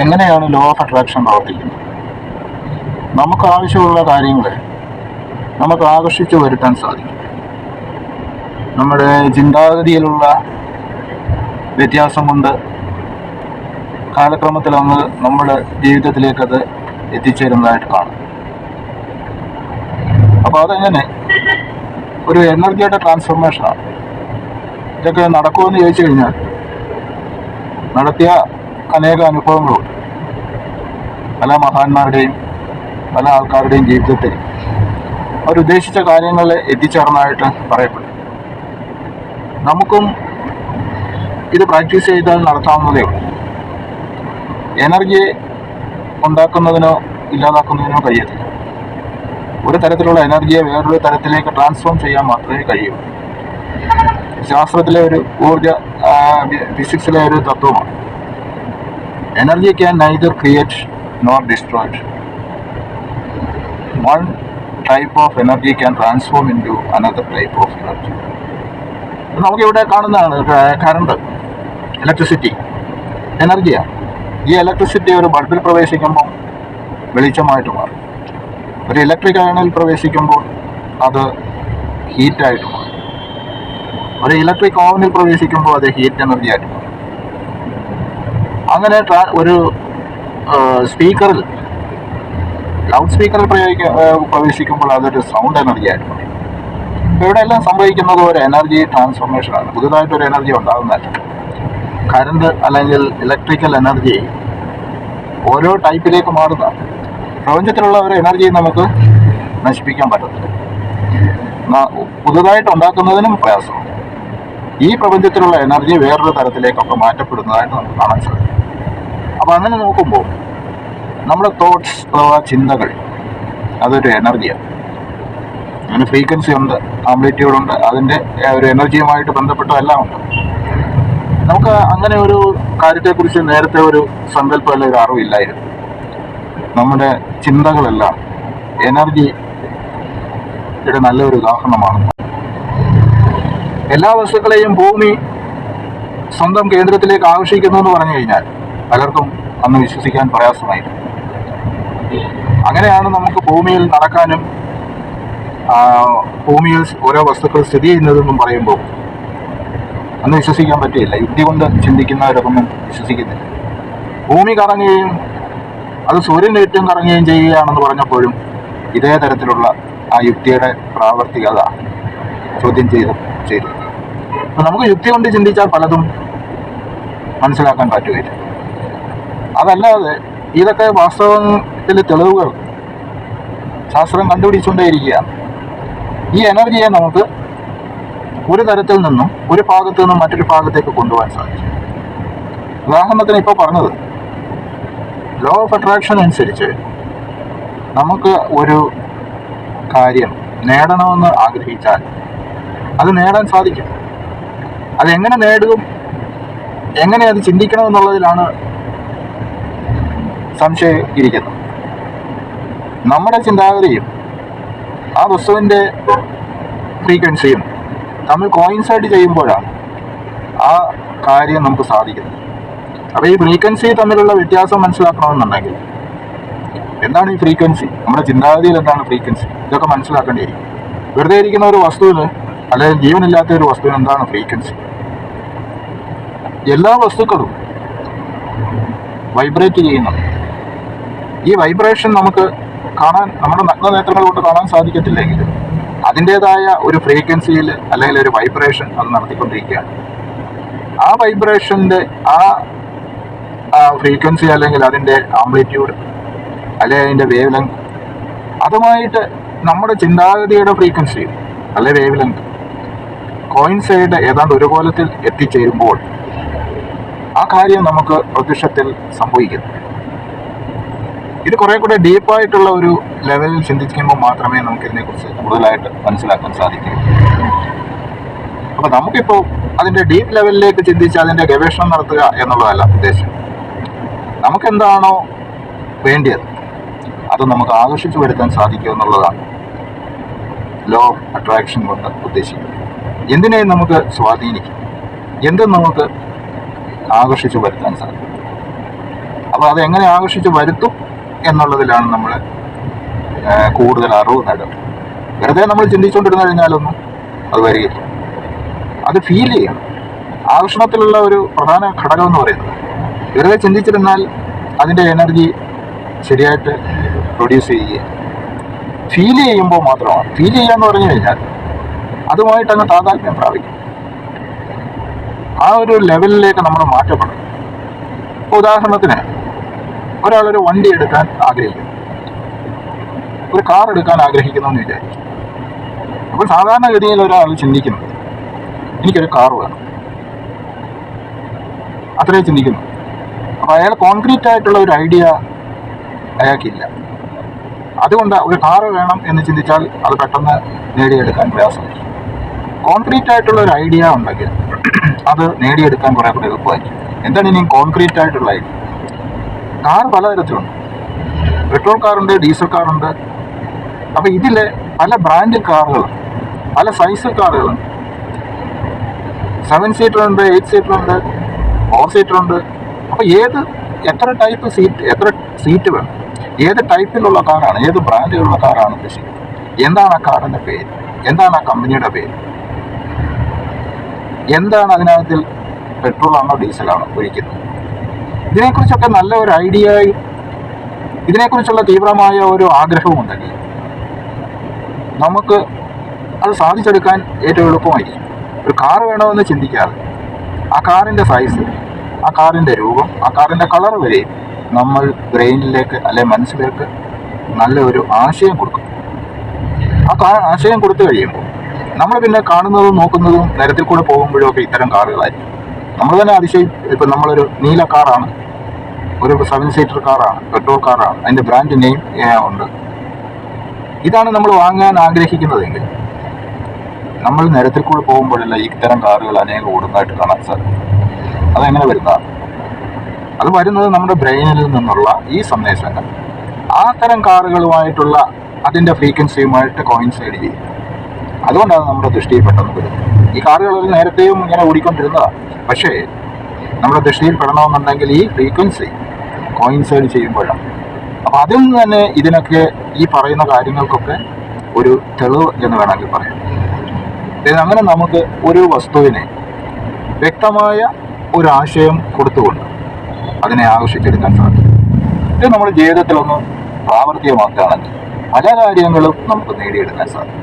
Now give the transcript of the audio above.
എങ്ങനെയാണ് law of attraction പ്രവർത്തിക്കുന്നത് നമുക്ക് ആവശ്യമുള്ള കാര്യങ്ങളെ നമുക്ക് ആകർഷിച്ചു വരുത്താൻ സാധിക്കും. നമ്മുടെ ചിന്താഗതിയിലുള്ള വ്യത്യാസം കൊണ്ട് കാലക്രമത്തിൽ അങ്ങ് നമ്മുടെ ജീവിതത്തിലേക്ക് അത് എത്തിച്ചേരുന്നതായിട്ട് കാണും. അപ്പോൾ അതെങ്ങനെ? ഒരു എനർജിയുടെ ട്രാൻസ്ഫോർമേഷനാണ് ഇതൊക്കെ നടക്കുമെന്ന് ചോദിച്ചു കഴിഞ്ഞാൽ നടത്തിയ അനേക അനുഭവങ്ങളുണ്ട് പല മഹാന്മാരുടെയും പല ആൾക്കാരുടെയും ജീവിതത്തിൽ അവരുദ്ദേശിച്ച കാര്യങ്ങളെ എത്തിച്ചേർന്നതായിട്ട് പറയപ്പെടും നമുക്കും ഇത് പ്രാക്ടീസ് ചെയ്താൽ നടത്താവുന്നതേ എനർജി ഉണ്ടാക്കുന്നതിനോ ഇല്ലാതാക്കുന്നതിനോ കഴിയത്തില്ല ഒരു തരത്തിലുള്ള എനർജിയെ വേറൊരു തരത്തിലേക്ക് ട്രാൻസ്ഫോം ചെയ്യാൻ മാത്രമേ കഴിയൂ. ശാസ്ത്രത്തിലെ ഒരു ഊർജ ഫിസിക്സിലെ ഒരു തത്വമാണ്. Energy can neither create nor destroy. One type of energy can transform into another another of energy നമുക്കിവിടെ കാണുന്നതാണ് കറണ്ട് ഇലക്ട്രിസിറ്റി എനർജിയാണ് ഈ ഇലക്ട്രിസിറ്റി ഒരു ബൾബിൽ പ്രവേശിക്കുമ്പോൾ വെളിച്ചമായിട്ട് മാറും. ഒരു ഇലക്ട്രിക് അയണിൽ പ്രവേശിക്കുമ്പോൾ അത് ഹീറ്റായിട്ട് മാറും. ഒരു ഇലക്ട്രിക് ഓവനിൽ പ്രവേശിക്കുമ്പോൾ അത് ഹീറ്റ് എനർജി ആയിട്ട് മാറും. അങ്ങനെ ഒരു സ്പീക്കറിൽ ലൗഡ് സ്പീക്കറിൽ പ്രയോഗിക്ക പ്രവേശിക്കുമ്പോൾ അതൊരു സൗണ്ട് എനർജി ആയിട്ട് അപ്പോൾ ഇവിടെ എല്ലാം സംഭവിക്കുന്നത് ഒരു എനർജി പുതുതായിട്ട് ഒരു എനർജി ഉണ്ടാകുന്നതല്ല. കറണ്ട് അല്ലെങ്കിൽ ഇലക്ട്രിക്കൽ എനർജി ഓരോ ടൈപ്പിലേക്ക് മാറുന്നതാണ് പ്രപഞ്ചത്തിലുള്ള ഒരു എനർജി നമുക്ക് നശിപ്പിക്കാൻ പറ്റത്തില്ല. പുതുതായിട്ട് ഉണ്ടാക്കുന്നതിനും പ്രയാസമാണ് ഈ പ്രപഞ്ചത്തിലുള്ള എനർജി വേറൊരു തരത്തിലേക്കൊക്കെ മാറ്റപ്പെടുന്നതായിട്ട് നമുക്ക് കാണാൻ സാധിക്കും. അപ്പോൾ അങ്ങനെ നോക്കുമ്പോൾ നമ്മുടെ തോട്ട്സ് അഥവാ ചിന്തകൾ അതൊരു എനർജിയാണ് അതിന് ഫ്രീക്വൻസി ഉണ്ട് ആംപ്ലിറ്റ്യൂഡ് ഉണ്ട് അതിന്റെ ഒരു എനർജിയുമായിട്ട് ബന്ധപ്പെട്ട എല്ലാം ഉണ്ട്. നമുക്ക് അങ്ങനെ ഒരു കാര്യത്തെക്കുറിച്ച് നേരത്തെ ഒരു സങ്കല്പം അല്ല ഒരു അറിവില്ലായിരുന്നു. നമ്മുടെ ചിന്തകളെല്ലാം എനർജിയുടെ നല്ലൊരു ഉദാഹരണമാണ്. എല്ലാ വസ്തുക്കളെയും ഭൂമി സ്വന്തം കേന്ദ്രത്തിലേക്ക് ആകർഷിക്കുന്നു എന്ന് പറഞ്ഞു കഴിഞ്ഞാൽ പലർക്കും അന്ന് വിശ്വസിക്കാൻ പ്രയാസമായിരുന്നു. അങ്ങനെയാണ് നമുക്ക് ഭൂമിയിൽ നടക്കാനും ഭൂമിയിൽ ഓരോ വസ്തുക്കൾ സ്ഥിതി ചെയ്യുന്നതെന്നും പറയുമ്പോൾ അന്ന് വിശ്വസിക്കാൻ പറ്റില്ല യുക്തി കൊണ്ട് ചിന്തിക്കുന്നവരൊന്നും വിശ്വസിക്കുന്നില്ല. ഭൂമി കറങ്ങുകയും അത് സൂര്യൻ ഏറ്റവും കറങ്ങുകയും ചെയ്യുകയാണെന്ന് പറഞ്ഞപ്പോഴും ഇതേ തരത്തിലുള്ള ആ യുക്തിയുടെ പ്രാവർത്തികത ചോദ്യം ചെയ്തു ചെയ്തു അപ്പം നമുക്ക് യുക്തി കൊണ്ട് ചിന്തിച്ചാൽ പലതും മനസ്സിലാക്കാൻ പറ്റുകയില്ല. അതല്ലാതെ ഇതൊക്കെ വാസ്തവത്തിൽ തെളിവുകൾ. ശാസ്ത്രം കണ്ടുപിടിച്ചുകൊണ്ടേയിരിക്കുകയാണ് ഈ എനർജിയെ നമുക്ക് ഒരു തരത്തിൽ നിന്നും ഒരു ഭാഗത്തു നിന്നും മറ്റൊരു ഭാഗത്തേക്ക് കൊണ്ടുപോകാൻ സാധിക്കും. ഉദാഹരണത്തിന് ഇപ്പോൾ പറഞ്ഞത് ലോ ഓഫ് അട്രാക്ഷൻ അനുസരിച്ച് നമുക്ക് ഒരു കാര്യം നേടണമെന്ന് ആഗ്രഹിച്ചാൽ അത് നേടാൻ സാധിക്കും. അതെങ്ങനെ നേടും? എങ്ങനെ അത് ചിന്തിക്കണമെന്നുള്ളതിലാണ് സംശയം ഇരിക്കുന്നു നമ്മുടെ ചിന്താഗതിയും ആ വസ്തുവിന്റെ ഫ്രീക്വൻസിയും തമ്മിൽ കോയിൻസൈഡ് ചെയ്യുമ്പോഴാണ് ആ കാര്യം നമുക്ക് സാധിക്കുന്നത്. അപ്പോൾ ഈ ഫ്രീക്വൻസി തമ്മിലുള്ള വ്യത്യാസം മനസ്സിലാക്കണമെന്നുണ്ടെങ്കിൽ എന്താണ് ഈ ഫ്രീക്വൻസി നമ്മുടെ ചിന്താഗതിയിൽ എന്താണ് ഫ്രീക്വൻസി ഇതൊക്കെ മനസ്സിലാക്കേണ്ടിയിരിക്കും. വെറുതെ ഇരിക്കുന്ന ഒരു വസ്തുവിന് അല്ലെങ്കിൽ ജീവനില്ലാത്ത ഒരു വസ്തുവിന് എന്താണ് ഫ്രീക്വൻസി എല്ലാ വസ്തുക്കളും വൈബ്രേറ്റ് ചെയ്യുന്നുണ്ട്. ഈ വൈബ്രേഷൻ നമുക്ക് കാണാൻ നമ്മുടെ നഗ്ന നേത്രങ്ങൾ കൊണ്ട് കാണാൻ സാധിക്കത്തില്ലെങ്കിൽ അതിന്റെതായ ഒരു ഫ്രീക്വൻസിയിൽ അല്ലെങ്കിൽ ഒരു വൈബ്രേഷൻ അത് നടത്തിക്കൊണ്ടിരിക്കുകയാണ്. ആ വൈബ്രേഷന്റെ ആ ഫ്രീക്വൻസി അല്ലെങ്കിൽ അതിന്റെ ആംപ്ലിറ്റ്യൂഡ് അല്ലെങ്കിൽ അതിന്റെ വേവ് ലെങ്ത് അതുമായിട്ട് നമ്മുടെ ചിന്താഗതിയുടെ ഫ്രീക്വൻസി അല്ലെ വേവ് ലെങ്ത് കോയിൻസൈഡ് ഏതാണ്ട് ഒരു കോലത്തിൽ എത്തിച്ചേരുമ്പോൾ ആ കാര്യം നമുക്ക് പ്രത്യക്ഷത്തിൽ സംഭവിക്കുന്നു. ഇത് കുറെ കൂടെ ഡീപ്പായിട്ടുള്ള ഒരു ലെവലിൽ ചിന്തിക്കുമ്പോൾ മാത്രമേ നമുക്ക് ഇതിനെക്കുറിച്ച് കൂടുതലായിട്ട് മനസ്സിലാക്കാൻ സാധിക്കൂ. അപ്പൊ നമുക്കിപ്പോൾ അതിന്റെ ഡീപ്പ് ലെവലിലേക്ക് ചിന്തിച്ച് അതിന്റെ ഗവേഷണം നടത്തുക എന്നുള്ളതല്ല ഉദ്ദേശം. നമുക്ക് എന്താണോ വേണ്ടിയത്? അത് നമുക്ക് ആകർഷിച്ചു വരുത്താൻ സാധിക്കും എന്നുള്ളതാണ് ലോ ഓഫ് അട്രാക്ഷൻ കൊണ്ട് ഉദ്ദേശിക്കുന്നത്. എന്തിനേയും നമുക്ക് സ്വാധീനിക്കും? എന്തും നമുക്ക് ആകർഷിച്ചു വരുത്താൻ സാധിക്കും. അപ്പോൾ അപ്പോൾ അത് എങ്ങനെ ആകർഷിച്ച് വരുത്തും? എന്നുള്ളതിലാണ് നമ്മൾ കൂടുതൽ അറിവ് നേടുക. വെറുതെ നമ്മൾ ചിന്തിച്ചുകൊണ്ടിരുന്ന കഴിഞ്ഞാലൊന്നും അത് വരികയില്ല. അത് ഫീൽ ചെയ്യണം. ആകർഷണത്തിലുള്ള ഒരു പ്രധാന ഘടകം എന്ന് പറയുന്നത് വെറുതെ ചിന്തിച്ചിരുന്നാൽ അതിന്റെ എനർജി ശരിയായിട്ട് പ്രൊഡ്യൂസ് ചെയ്യുക ഫീൽ ചെയ്യുമ്പോൾ മാത്രമാണ്. ഫീൽ ചെയ്യുക എന്ന് പറഞ്ഞു കഴിഞ്ഞാൽ അതുമായിട്ട് അങ്ങ് താതാത്മ്യം പ്രാപിക്കും. ആ ഒരു ലെവലിലേക്ക് നമ്മൾ മാറ്റപ്പെടും ഉദാഹരണത്തിന് ഒരാളൊരു വണ്ടി എടുക്കാൻ ആഗ്രഹിക്കുന്നു. ഒരു കാർ എടുക്കാൻ ആഗ്രഹിക്കുന്നു എന്ന് വിചാരിക്കും അപ്പോൾ സാധാരണഗതിയിൽ ഒരാൾ ചിന്തിക്കുന്നത് എനിക്കൊരു കാർ വേണം. അത്രേ ചിന്തിക്കുന്നു. അപ്പോൾ അയാൾ കോൺക്രീറ്റ് ആയിട്ടുള്ള ഒരു ഐഡിയ അയാൾക്കില്ല. അതുകൊണ്ട് ഒരു കാർ വേണം എന്ന് ചിന്തിച്ചാൽ അത് പെട്ടെന്ന് നേടിയെടുക്കാൻ പ്രയാസമായിരിക്കും. കോൺക്രീറ്റ് ആയിട്ടുള്ള ഒരു ഐഡിയ ഉണ്ടെങ്കിൽ അത് നേടിയെടുക്കാൻ കുറേ കൂടെ എളുപ്പമായിരിക്കും. എന്താണ് ഇനി കോൺക്രീറ്റ് ആയിട്ടുള്ള ഐഡിയ കാർ പലതരത്തിലുണ്ട്. പെട്രോൾ കാറുണ്ട് ഡീസൽ കാറുണ്ട്. അപ്പോൾ ഇതിലെ പല ബ്രാൻഡ് കാറുകൾ പല സൈസ് കാറുകളുണ്ട് സെവൻ സീറ്റർ ഉണ്ട് എയ്റ്റ് സീറ്റർ ഉണ്ട് ഫോർ സീറ്റർ ഉണ്ട്. അപ്പോൾ ഏത് എത്ര ടൈപ്പ് സീറ്റ് എത്ര സീറ്റ് വേണം? ഏത് ടൈപ്പിലുള്ള കാറാണ് ഏത് ബ്രാൻഡിലുള്ള കാറാണ് ഉദ്ദേശിക്കുന്നത്? എന്താണ് ആ കാറിന്റെ പേര്? എന്താണ് ആ കമ്പനിയുടെ പേര്? എന്താണ് അതിനകത്തിൽ പെട്രോളാണോ ഡീസലാണോ ഒഴിക്കുന്നത്? ഇതിനെക്കുറിച്ചൊക്കെ നല്ല ഒരു ഐഡിയയും ഇതിനെക്കുറിച്ചുള്ള തീവ്രമായ ഒരു ആഗ്രഹവും ഉണ്ടെങ്കിൽ നമുക്ക് അത് സാധിച്ചെടുക്കാൻ ഏറ്റവും എളുപ്പമായിരിക്കും. ഒരു കാർ വേണമെന്ന് ചിന്തിക്കാതെ ആ കാറിന്റെ സൈസ് ആ കാറിന്റെ രൂപം ആ കാറിന്റെ കളർ വരെ നമ്മൾ ബ്രെയിനിലേക്ക് അല്ലെ മനസ്സിലേക്ക് നല്ല ഒരു ആശയം കൊടുക്കും. ആ കാ ആശയം കൊടുത്തു കഴിയുമ്പോൾ നമ്മൾ പിന്നെ കാണുന്നതും നോക്കുന്നതും നിരത്തിൽ കൂടെ പോകുമ്പോഴും ഒക്കെ ഇത്തരം കാറുകളായിരിക്കും നമ്മൾ തന്നെ അതിശയം ഇപ്പം നമ്മളൊരു നീല കാറാണ്. ഒരു സെവൻ സീറ്റർ കാറാണ് പെട്രോൾ കാറാണ്. അതിന്റെ ബ്രാൻഡ് നെയിം ഉണ്ട്. ഇതാണ് നമ്മൾ വാങ്ങാൻ ആഗ്രഹിക്കുന്നതെങ്കിൽ. നമ്മൾ നിരത്തിൽ കൂടെ പോകുമ്പോഴല്ല ഇത്തരം കാറുകൾ അനേകം ഓടുന്നതായിട്ട് കാണാൻ സാധിക്കും. അതെങ്ങനെ വരുന്നതാണ് അത് വരുന്നത് നമ്മുടെ ബ്രെയിനിൽ നിന്നുള്ള ഈ സന്ദേശങ്ങൾ. ആ തരം കാറുകളുമായിട്ടുള്ള അതിന്റെ ഫ്രീക്വൻസിയുമായിട്ട് കോയിൻസൈഡ് ചെയ്യും അതുകൊണ്ടാണ് നമ്മുടെ ദൃഷ്ടിയിൽ പെട്ടെന്ന് വരുന്നത് ഈ കാറുകളിൽ നേരത്തെയും ഇങ്ങനെ ഓടിക്കൊണ്ടിരുന്നതാണ്. പക്ഷേ നമ്മുടെ ദൃഷ്ടിയിൽ പെടണമെന്നുണ്ടെങ്കിൽ ഈ ഫ്രീക്വൻസി കോയിൻസൈഡ് ചെയ്യുമ്പോഴാണ്. അപ്പോൾ അതിൽ നിന്ന് തന്നെ ഇതിനൊക്കെ ഈ പറയുന്ന കാര്യങ്ങൾക്കൊക്കെ ഒരു തെളിവ് എന്ന് വേണമെങ്കിൽ പറയാം. അങ്ങനെ നമുക്ക് ഒരു വസ്തുവിനെ വ്യക്തമായ ഒരു ആശയം കൊടുത്തുകൊണ്ട് അതിനെ ആകർഷിച്ചെടുക്കാൻ സാധിക്കും. ഇത് നമ്മുടെ ജീവിതത്തിലൊന്ന് പ്രാവർത്തികമാക്കുകയാണെങ്കിൽ പല കാര്യങ്ങളും നമുക്ക് നേടിയെടുക്കാൻ സാധിക്കും.